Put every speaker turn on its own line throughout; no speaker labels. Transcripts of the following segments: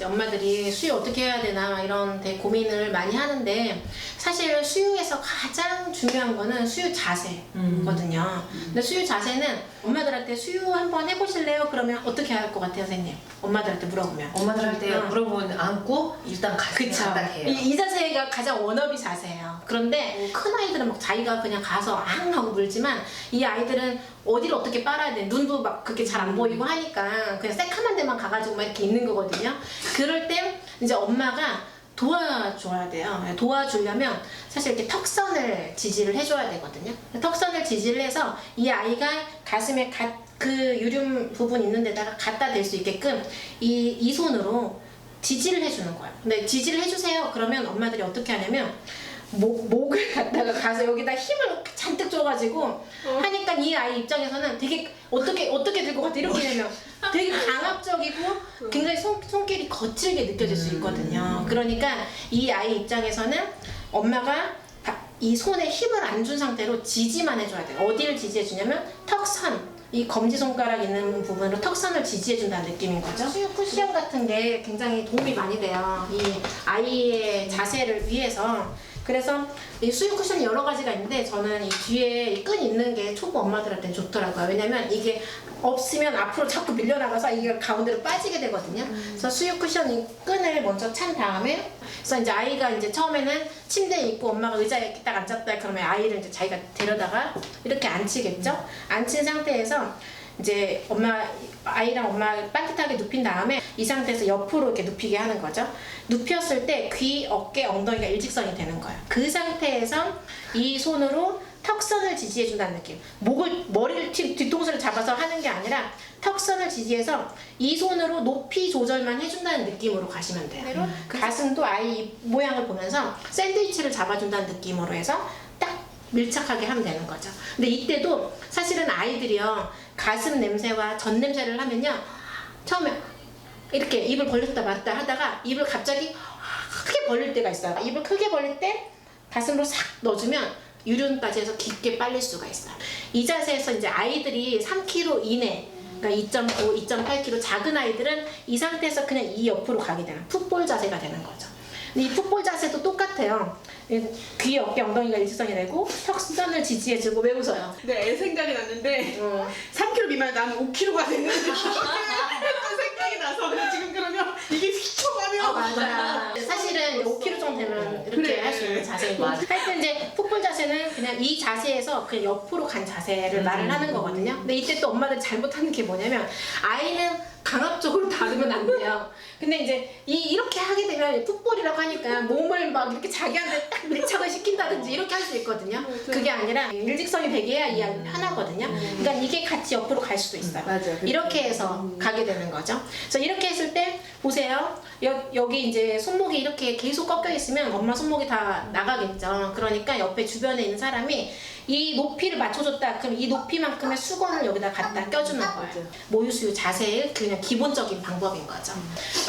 이제 엄마들이 수유 어떻게 해야 되나 이런 데 고민을 많이 하는데 사실 수유에서 가장 중요한 거는 수유 자세거든요. 근데 수유 자세는 엄마들한테 수유 한번 해보실래요? 그러면 어떻게 할 것 같아요, 선생님? 엄마들한테 물어보면.
엄마들한테
응.
물어보면 안고 일단. 갖다 대요.
이, 이 자세가 가장 워너비 자세예요. 그런데 큰 아이들은 막 자기가 그냥 가서 앙 하고 물지만 이 아이들은 어디를 어떻게 빨아야 돼. 눈도 막 그렇게 잘 안 보이고 하니까 그냥 새카만 데만 가가지고 막 이렇게 있는 거거든요. 그럴 때 이제 엄마가 도와줘야 돼요. 도와주려면 사실 이렇게 턱선을 지지를 해줘야 되거든요. 턱선을 지지를 해서 이 아이가 가슴에 가, 그 유륜 부분 있는 데다가 갖다 댈 수 있게끔 이, 이 손으로 지지를 해주는 거예요. 근데 지지를 해주세요. 그러면 엄마들이 어떻게 하냐면 목, 목을 갖다가 가서 여기다 힘을 잔뜩 줘가지고 하니까 이 아이 입장에서는 되게 어떻게 어떻게 될 것 같아 이렇게 되면 되게 강압적이고 굉장히 손, 손길이 거칠게 느껴질 수 있거든요. 그러니까 이 아이 입장에서는 엄마가 다- 이 손에 힘을 안 준 상태로 지지만 해줘야 돼요. 어디를 지지해 주냐면 턱선. 이 검지 손가락 있는 부분으로 턱선을 지지해 준다는 느낌인 거죠. 수유 쿠션 같은 게 굉장히 도움이 많이 돼요. 이 아이의 자세를 위해서. 그래서 이 수유 쿠션이 여러 가지가 있는데 저는 이 뒤에 이 끈 있는 게 초보 엄마들한테 좋더라고요. 왜냐면 이게 없으면 앞으로 자꾸 밀려나가서 이게 가운데로 빠지게 되거든요. 그래서 수유 쿠션 이 끈을 먼저 찬 다음에 그래서 이제 아이가 이제 처음에는 침대에 있고 엄마가 의자에 딱 앉았다 그러면 아이를 이제 자기가 데려다가 이렇게 앉히겠죠. 앉힌 상태에서 이제 엄마 아이랑 엄마 반듯하게 눕힌 다음에 이 상태에서 옆으로 이렇게 눕히게 하는 거죠. 눕혔을 때 귀, 어깨, 엉덩이가 일직선이 되는 거예요. 그 상태에서 이 손으로 턱선을 지지해 준다는 느낌. 목을 머리를 뒤, 뒤통수를 잡아서 하는 게 아니라 턱선을 지지해서 이 손으로 높이 조절만 해준다는 느낌으로 가시면 돼요. 가슴도 아이 모양을 보면서 샌드위치를 잡아준다는 느낌으로 해서 딱 밀착하게 하면 되는 거죠. 근데 이때도 사실은 아이들이요 가슴 냄새와 전 냄새를 하면요 처음에 이렇게 입을 벌렸다 말았다 하다가 입을 갑자기 크게 벌릴 때가 있어요. 입을 크게 벌릴 때 가슴으로 싹 넣어주면 유륜까지 해서 깊게 빨릴 수가 있어요. 이 자세에서 이제 아이들이 3kg 이내 그러니까 2.5, 2.8kg 작은 아이들은 이 상태에서 그냥 이 옆으로 가게 되는 풋볼 자세가 되는 거죠. 이 풋볼 자세도 똑같아요. 귀, 어깨, 엉덩이가 일직선이 되고 턱선을 지지해주고 왜 웃어요?
네, 애 생각이 났는데
어.
3kg 미만 나는 5kg가 되는 했던 생각이 나서 근데 지금 그러면 이게 휘청하면
아 맞아. 사실은 5kg 정도 되면 이렇게
그래.
할 수 있는 자세이고.
맞아.
하여튼 이제 풋볼 자세는 그냥 이 자세에서 그냥 옆으로 간 자세를 말을 하는 거거든요. 근데 이때 또 엄마들 잘못하는 게 뭐냐면 아이는 강압적으로 다루면 안 돼요. 근데 이제 이 이렇게 하게 되면 풋볼이라고 하니까 몸을 막 이렇게 자기한테 딱 밀착을 시킨다든지 이렇게 할 수 있거든요. 그게 아니라 일직선이 되게 해야 이 아이는 편하거든요. 그러니까 이게 같이 옆으로 갈 수도 있어요.
맞아.
이렇게 해서 가게 되는 거죠. 그래서 이렇게 했을 때 보세요. 여, 여기 이제 손목이 이렇게 계속 꺾여 있으면 엄마 손목이 다 나가겠죠. 그러니까 옆에 주변에 있는 사람이 이 높이를 맞춰줬다. 그럼 이 높이만큼의 수건을 여기다 갖다 껴주는 거예요. 모유수유 자세의 그냥 기본적인 방법인 거죠.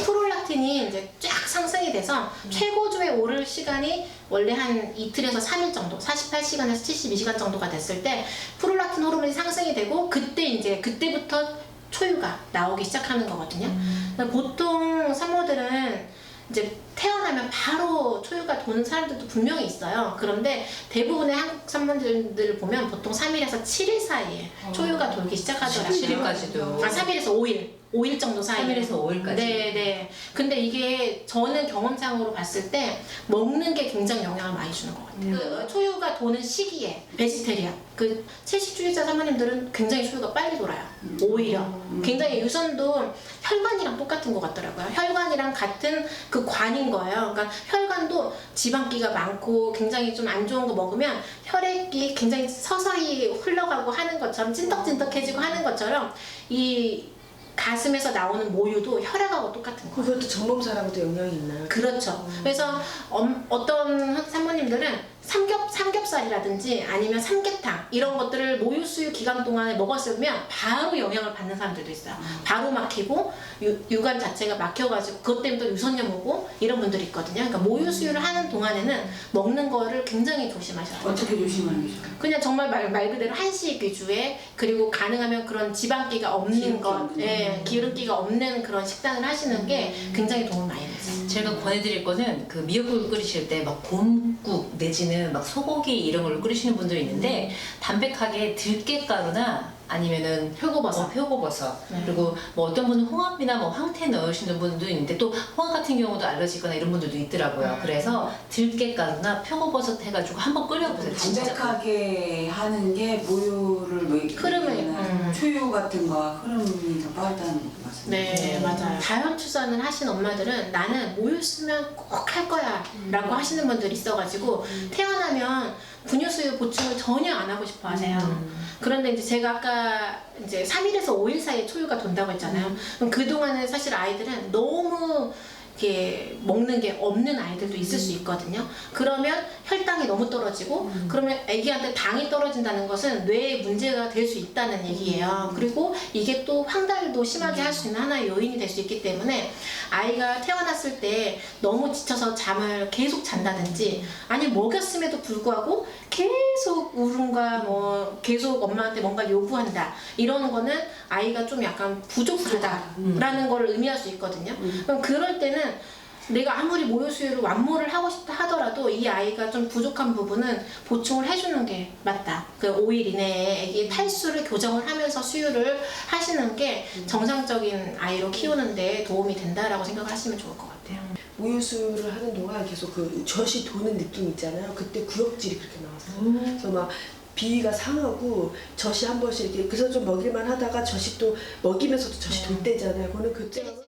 프롤락틴이 이제 쫙 상승이 돼서 최고조에 오를 시간이 원래 한 이틀에서 3일 정도, 48시간에서 72시간 정도가 됐을 때 프롤락틴 호르몬이 상승이 되고 그때 이제 그때부터 초유가 나오기 시작하는 거거든요. 그러니까 보통 산모들은 이제 태어나면 바로 초유가 도는 사람들도 분명히 있어요. 그런데 대부분의 한국 산모들을 보면 보통 3일에서 7일 사이에 초유가 돌기 시작하더라고요.
7일까지도.
아, 3일에서 5일. 5일 정도 사이.
3일에서 5일까지.
네, 네. 근데 이게 저는 경험상으로 봤을 때 먹는 게 굉장히 영향을 많이 주는 것 같아요. 그 초유가 도는 시기에 베지테리안 그 채식주의자 사모님들은 굉장히 초유가 빨리 돌아요. 오히려 굉장히 유전도 혈관이랑 똑같은 것 같더라고요. 혈관이랑 같은 그 관인 거예요. 그러니까 혈관도 지방기가 많고 굉장히 좀 안 좋은 거 먹으면 혈액이 굉장히 서서히 흘러가고 하는 것처럼 찐덕찐덕해지고 하는 것처럼 이 가슴에서 나오는 모유도 혈액하고 똑같은 거예요.
그것도 전몸 사람한테 영향이 있나요?
그렇죠. 그래서 엄- 어떤 산모님들은 삼겹 삼겹살이라든지 아니면 삼계탕 이런 것들을 모유 수유 기간 동안에 먹었으면 바로 영향을 받는 사람들도 있어요. 바로 막히고 유, 유관 자체가 막혀가지고 그것 때문에 또 유선염 오고 이런 분들이 있거든요. 그러니까 모유 수유를 하는 동안에는 먹는 거를 굉장히 조심하셔야 돼요.
어떻게 조심하는 게
그냥 정말 말, 말 그대로 한식 위주의 그리고 가능하면 그런 지방기가 없는
기름기
것,
없는
예, 기름기가 없는 그런 식단을 하시는 게 굉장히 도움 많이 되죠.
제가 권해드릴 거는 그 미역국을 끓이실 때 막 곰국 내지는 막 소고기 이런 걸 끓이시는 분들이 있는데 담백하게 들깨가루나 아니면은
표고버섯.
어, 표고버섯
네.
그리고 뭐 어떤 분은 홍합이나 뭐 황태 넣으시는 분도 있는데 또 홍합 같은 경우도 알러지거나 이런 분들도 있더라고요. 그래서 들깨가루나 표고버섯 해가지고 한번 끓여보세요. 진짜.
담백하게 하는 게 모유를 먹이기
흐름을,
위해서는
음.
초유 같은 거 흐름이 더 빠르다는 거 맞습니다.
네,
네.
맞아요. 자연 출산을 하신 엄마들은 나는 모유 쓰면 꼭 할 거야 라고 하시는 분들이 있어가지고 태어나면 분유수유 보충을 전혀 안 하고 싶어 하세요.
음.
그런데 이제 제가 아까 이제 3일에서 5일 사이에 초유가 돈다고 했잖아요. 그럼 그동안은 사실 아이들은 너무 이렇게 먹는 게 없는 아이들도 있을 수 있거든요. 그러면 혈당이 너무 떨어지고 그러면 아기한테 당이 떨어진다는 것은 뇌에 문제가 될 수 있다는 얘기예요. 그리고 이게 또 황달도 심하게 할 수 있는 하나의 요인이 될 수 있기 때문에 아이가 태어났을 때 너무 지쳐서 잠을 계속 잔다든지 아니 먹였음에도 불구하고 계속 울음과 뭐 계속 엄마한테 뭔가 요구한다 이러는 거는 아이가 좀 약간 부족하다라는 걸 의미할 수 있거든요. 그럼 그럴 때는 내가 아무리 모유 수유를 완모를 하고 싶다 하더라도 이 아이가 좀 부족한 부분은 보충을 해주는 게 맞다. 그 5일 이내에 아기 탈수를 교정을 하면서 수유를 하시는 게 정상적인 아이로 키우는데 도움이 된다라고 생각하시면 좋을 것 같아요.
모유수유를 하는 동안 계속 그 젖이 도는 느낌 있잖아요. 그때 구역질이 그렇게 나왔어요. 그래서 막 비위가 상하고 젖이 한 번씩 이렇게 그래서 좀 먹일만 하다가 젖이 또 먹이면서도 젖이 돌 때잖아요. 그거는 그때